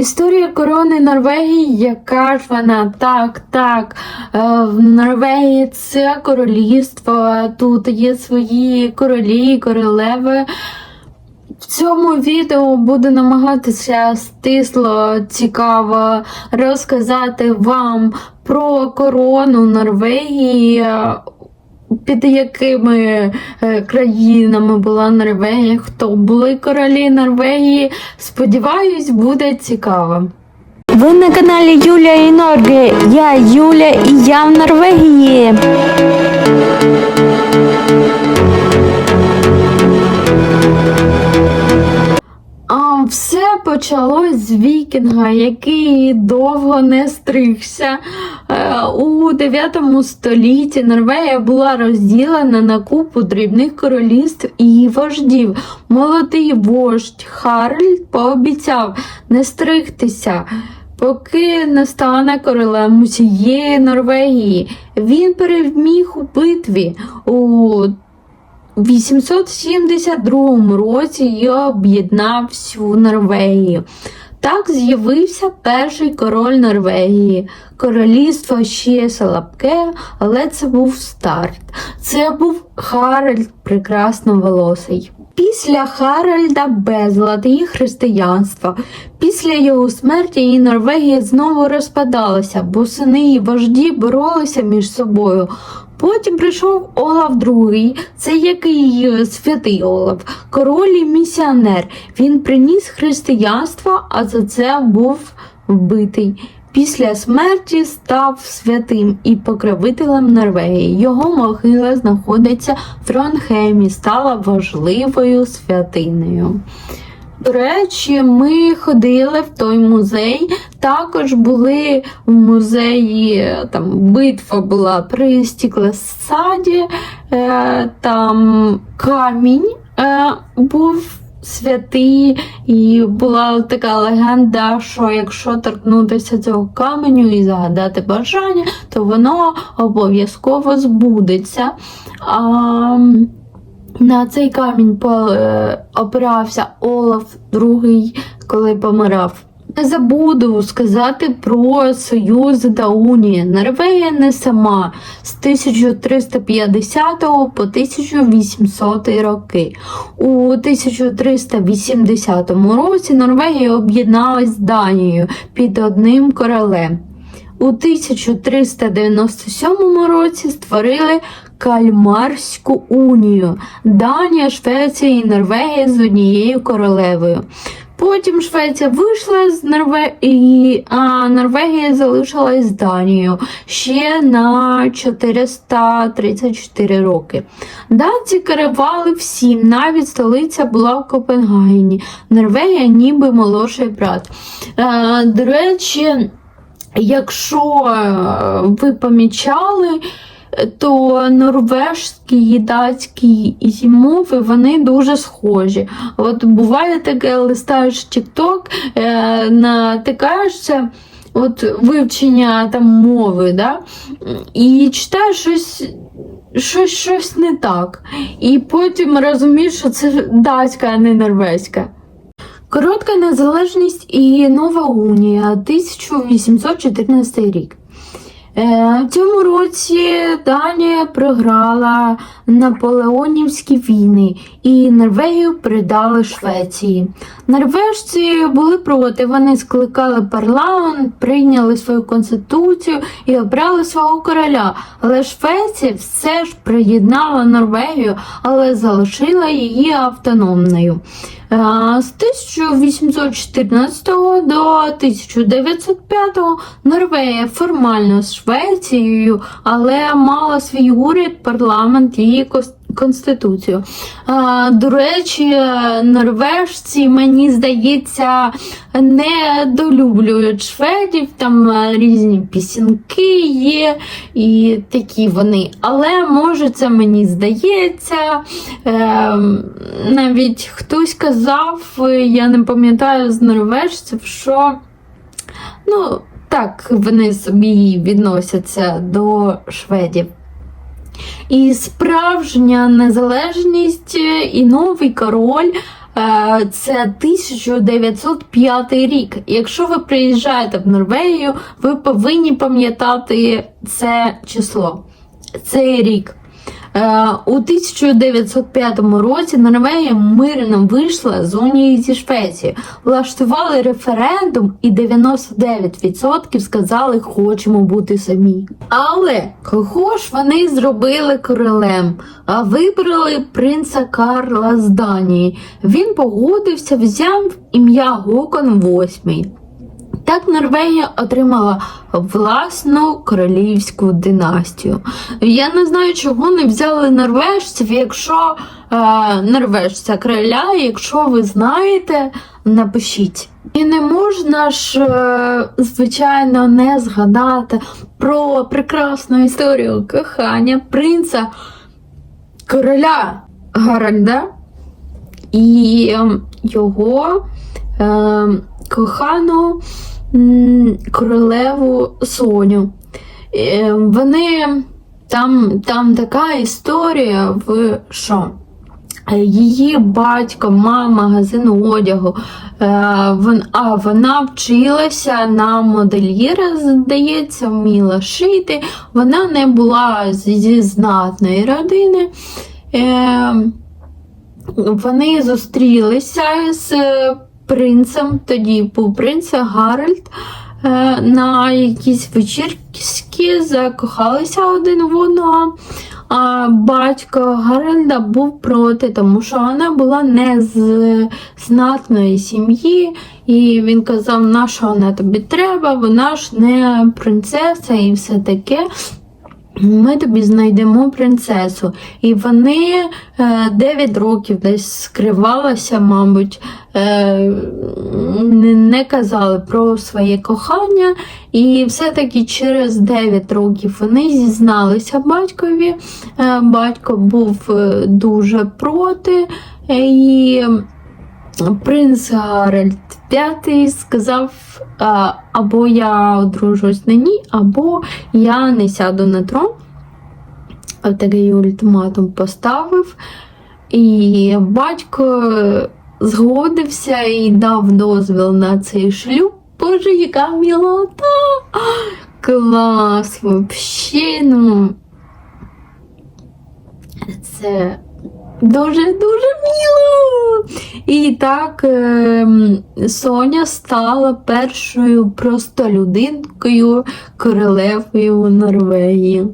Історія корони Норвегії, яка ж вона так, так. е, В Норвегії це королівство, тут є свої королі, королеви. В цьому відео буду намагатися стисло, цікаво розказати вам про корону Норвегії, під якими е, країнами була Норвегія, хто були королі Норвегії. Сподіваюсь, буде цікаво. Ви на каналі Юлія і Норге. Я Юля і я в Норвегії. А все почалось з вікінга, який довго не стригся. Е, У 9 столітті Норвегія була розділена на купу дрібних королівств і вождів. Молодий вождь Харльд пообіцяв не стригтися. Поки не стане королем усієї Норвегії, він переміг у битві у 872 році і об'єднав всю Норвегію. Так з'явився перший король Норвегії. Королівство ще слабке, але це був старт. Це був Харальд прекрасноволосий. Після Харальда безлад і християнства. Після його смерті і Норвегія знову розпадалася, бо сини і вожді боролися між собою. Потім прийшов Олаф II, це який е, святий Олаф, король і місіонер. Він приніс християнство, а за це був вбитий. Після смерті став святим і покровителем Норвегії. Його могила знаходиться в Тронхеймі, стала важливою святиною. До речі, ми ходили в той музей. Також були в музеї, там битва була при стіклосаді, е, там камінь е, був святий, і була така легенда, що якщо торкнутися цього каменю і загадати бажання, то воно обов'язково збудеться. А, на цей камінь е, опирався Олаф II, коли помирав. Не забуду сказати про Союз та Унію. Норвегія не сама з 1350 по 1800 роки. У 1380 році Норвегія об'єдналась з Данією під одним королем. У 1397 році створили Кальмарську унію. Данія, Швеція і Норвегія з однією королевою. Потім Швеція вийшла з Норвегії, а Норвегія залишилась з Данією ще на 434 роки. Данці керували всім, навіть столиця була в Копенгагені. Норвегія ніби молодший брат. Е, До речі, Якщо е, ви помічали, то норвежські і датські і ці мови вони дуже схожі. От буває таке, листаєш TikTok, е, натикаєшся. От вивчення там мови, да? і читаєш щось, щось, щось не так. І потім розумієш, що це датська, а не норвезька. Коротка незалежність і нова унія 1814 рік. Е, В цьому році Данія програла наполеонівські війни і Норвегію передали Швеції. Норвежці були проти, вони скликали парламент, прийняли свою конституцію і обрали свого короля. Але Швеція все ж приєднала Норвегію, але залишила її автономною. З 1814 до 1905 Норвегія формально з Швецією, але мала свій уряд, парламент і кос- конституцію. А, До речі, норвежці, мені здається, недолюблюють шведів, там е, різні пісеньки є і такі вони. Але може це мені здається. Е, навіть хтось казав, я не пам'ятаю з норвежців, що ну, так вони собі відносяться до шведів. І справжня незалежність е, і новий король. е, Це 1905 рік. Якщо ви приїжджаєте в Норвегію, ви повинні пам'ятати це число, цей рік. Е, У 1905 році Норвегія мирно вийшла з унії зі Швецією. Влаштували референдум, і 99% сказали, хочемо бути самі. Але кого ж вони зробили королем? А вибрали принца Карла з Данії. Він погодився, взяв ім'я Гокон VIII. Так Норвегія отримала власну королівську династію. Я не знаю, чого не взяли норвежців, якщо е, норвежця короля, якщо ви знаєте, напишіть. І не можна ж, е, звичайно, не згадати про прекрасну історію кохання принца короля Гаральда і ем, його е, кохану королеву Соню. Е, вони там, там така історія, в що е, її батько, мама магазину одягу. Е, а вона вчилася на модельєра, здається, вміла шити. Вона не була зі знатної родини. Вони зустрілися з принцем, тоді був принц Гаральд. е, На якісь вечірки закохалися один в одного. А батько Гаральда був проти, тому що вона була не з знатної сім'ї, і він казав, на що вона тобі треба, вона ж не принцеса і все таке. Ми тобі знайдемо принцесу. І вони е, 9 років десь скривалися, мабуть, е, не, казали про своє кохання. І все-таки через 9 років вони зізналися батькові. Е, батько був е, дуже проти. е, І принц Гаральд V сказав, або я одружусь на ній, або я не сяду на трон. Такий ультиматум поставив. І батько згодився і дав дозвіл на цей шлюб. Боже, яка мілота! Клас! Вообще, ну. Це дуже-дуже мило. І так ем, Соня стала першою простолюдинкою королевою Норвегії.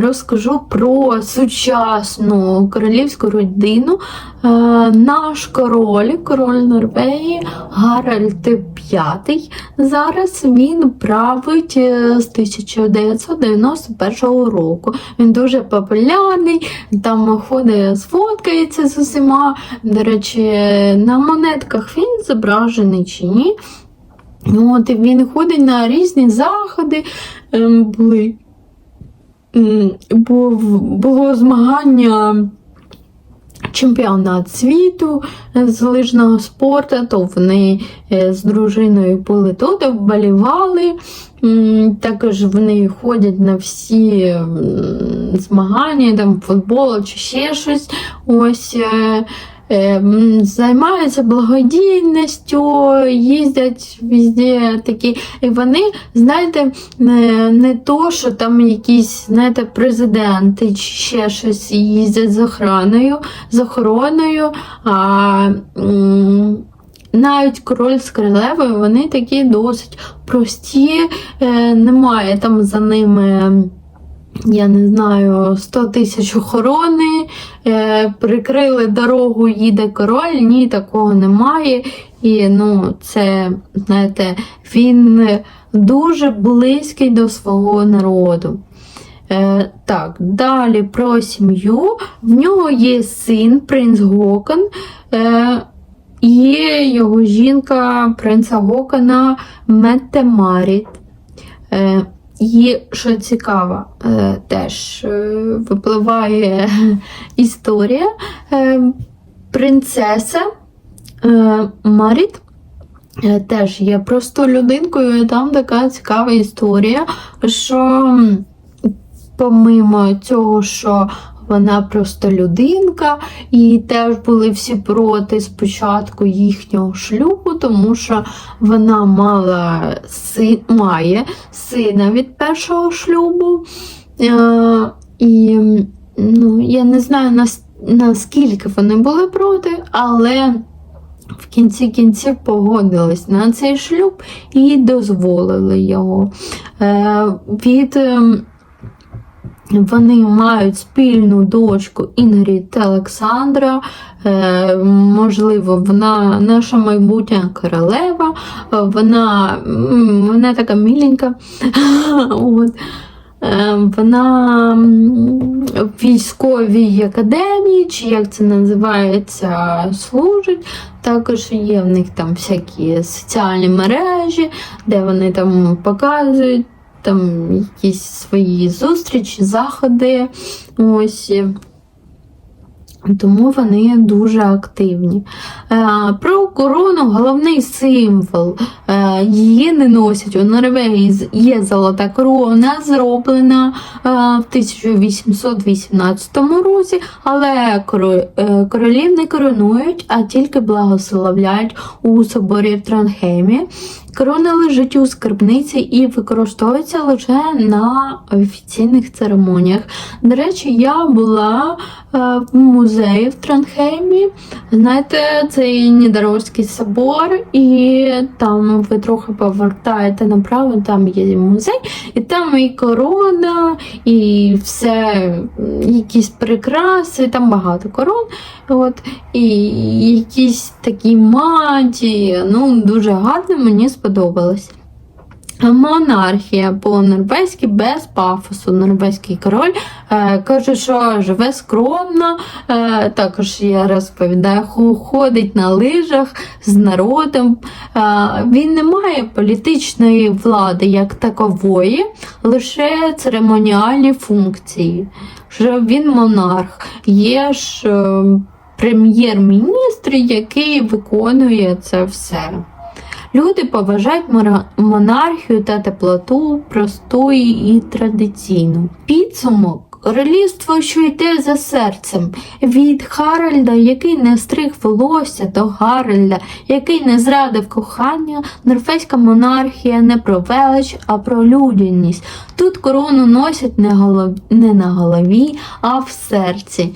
Розкажу про сучасну королівську родину. Е, Наш король, король Норвегії, Гаральд V. Зараз він править е, з 1991 року. Він дуже популярний, там ходить, сфоткається з усіма. До речі, на монетках він зображений чи ні. От, він ходить на різні заходи. Ем, Були було змагання чемпіонат світу з лижного спорту, то вони е, з дружиною були тут, вболівали. Також вони ходять на всі змагання, там футбол чи ще щось. Ось е, займаються благодійністю, їздять везде такі. І вони, знаєте, не, не то, що там якісь, знаєте, президенти чи ще щось їздять з охраною, з охороною. А, навіть король з королевою, вони такі досить прості, е, немає там за ними. Я не знаю, 100 тисяч охорони, е, прикрили дорогу, їде король, ні, такого немає. І ну, це, знаєте, він дуже близький до свого народу. Е, так, далі про сім'ю. В нього є син, принц Гокон. Е, Є його жінка принца Гокона Метте Маріт. Е, і що цікаво, е, теж е, випливає історія. Е, принцеса Маріт теж є просто людинкою, і там така цікава історія, що помимо цього, що вона просто людинка, і теж були всі проти спочатку їхнього шлюбу, тому що вона мала син, має сина від першого шлюбу. Е, і ну, я не знаю нас, наскільки вони були проти, але в кінці кінців погодились на цей шлюб і дозволили його. Е, від, ем, вони мають спільну дочку Інгрід та Олександра. Е, можливо, вона наша майбутня королева. Вона, вона така міленька. От. Е, Вона в військовій академії, чи як це називається, служить. Також є в них там всякі соціальні мережі, де вони там показують там якісь свої зустрічі, заходи. Ось. Тому вони дуже активні. Е, Про корону головний символ. Е, Її не носять. У Норвегії є золота корона, зроблена е, в 1818 році, але королів не коронують, а тільки благословляють у соборі в Тронхеймі. Корона лежить у скарбниці і використовується лише на офіційних церемоніях. До речі, я була е, в музеї в Тронхеймі. Знаєте, цей Нідерландський собор, і там ви трохи повертаєте направо, там є музей, і там і корона, і все, якісь прикраси, там багато корон. От, і якісь такі матії. Ну, дуже гарно мені сподобалось. Монархія по-норвезьки без пафосу. Норвезький король е, каже, що живе скромно. Е, також я розповідаю, ходить на лижах з народом. Е, він не має політичної влади як такової, лише церемоніальні функції. Що він монарх. Є ж е, прем'єр-міністр, який виконує це все. Люди поважають монархію та теплоту просту і традиційну. Підсумок. Королівство, що йде за серцем, від Харальда, який не стриг волосся, до Гаральда, який не зрадив кохання, норвезька монархія не про велич, а про людяність. Тут корону носять не, голов... не на голові, а в серці.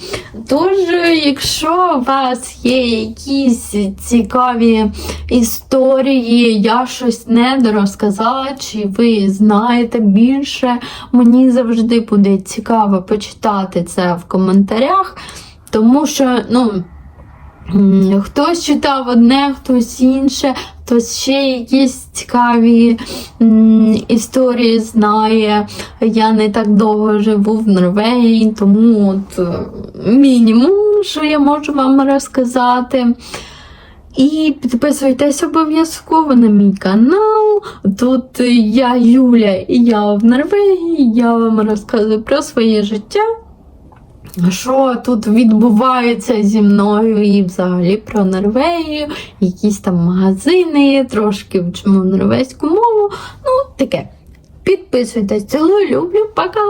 Тож, якщо у вас є якісь цікаві історії, я щось не дорозказала, чи ви знаєте більше, мені завжди буде цікаво почитати це в коментарях, тому що, ну. Хтось читав одне, хтось інше, хтось ще якісь цікаві історії знає. Я не так довго живу в Норвегії, тому от е, мінімум, що я можу вам розказати. І підписуйтесь обов'язково на мій канал. Тут я Юля і я в Норвегії. Я вам розказую про своє життя. Що тут відбувається зі мною і взагалі про Норвегію, якісь там магазини, трошки вчимо норвезьку мову. Ну, таке. Підписуйтесь, цілую, люблю, пока!